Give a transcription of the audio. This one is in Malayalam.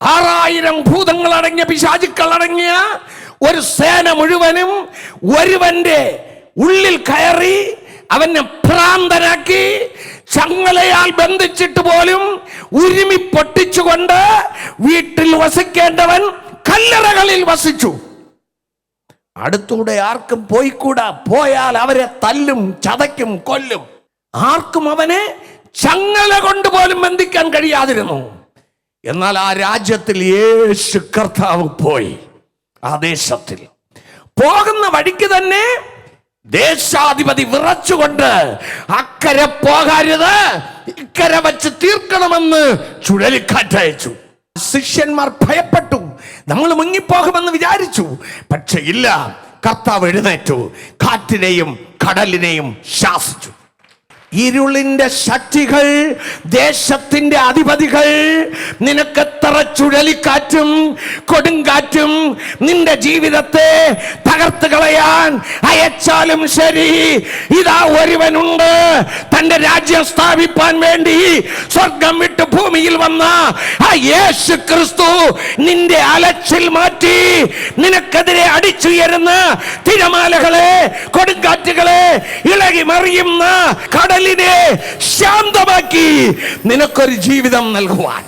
ആറായിരം ഭൂതങ്ങൾ അടങ്ങിയ പിശാചുക്കൾ അടങ്ങിയ ഒരു സേന മുഴുവനും ഒരുവന്റെ ഉള്ളിൽ കയറി അവനെ ഭ്രാന്തനാക്കി ചങ്ങലയാൽ ബന്ധിച്ചിട്ട് പോലും ഉരുമി പൊട്ടിച്ചുകൊണ്ട് വീട്ടിൽ വസിക്കേണ്ടവൻ കല്ലറകളിൽ വസിച്ചു. അടുത്തൂടെ ആർക്കും പോയിക്കൂടാ. പോയാൽ അവരെ തല്ലും ചതയ്ക്കും കൊല്ലും. ആർക്കും അവനെ ചങ്ങല കൊണ്ട് പോലും ബന്ധിക്കാൻ കഴിയാതിരുന്നു. എന്നാൽ ആ രാജ്യത്തിൽ യേശു കർത്താവ് പോയി ആ ദേശത്തിൽ. പോകുന്ന വഴിക്ക് തന്നെ ദേശാധിപതി വിറച്ചുകൊണ്ട് അക്കരെ പോകരുത് ഇക്കരെ വച്ച് തീർക്കണമെന്ന് ചുഴലിക്കാറ്റയച്ചു ശിഷ്യന്മാർ ഭയപ്പെട്ടു. നമ്മൾ മുങ്ങിപ്പോകുമെന്ന് വിചാരിച്ചു. പക്ഷെ ഇല്ല കർത്താവ് എഴുന്നേറ്റു. കാറ്റിനെയും കടലിനെയും ശാസിച്ചു. ഇരുളിന്റെ ശക്തികൾ ദേശത്തിന്റെ അധിപതികൾ നിനക്കെത്ര ചുഴലിക്കാറ്റും കൊടുങ്കാറ്റും നിന്റെ ജീവിതത്തെ തകർത്ത് കളയാൻ അയച്ചാലും ശരി. ഇതാ ഒരുവനുണ്ട്. തന്റെ രാജ്യം സ്ഥാപിപ്പാൻ വേണ്ടി സ്വർഗം വിട്ട് ഭൂമിയിൽ വന്ന ആ യേശു ക്രിസ്തു നിന്റെ അലച്ചിൽ മാറ്റി നിനക്കെതിരെ അടിച്ചുയരുന്ന തിരമാലകളെ കൊടുങ്കാറ്റുകളെ ഇളകി മറിയുന്ന കടലിനെ ശാന്തമാക്കി നിനക്കൊരു ജീവിതം നൽകുവാൻ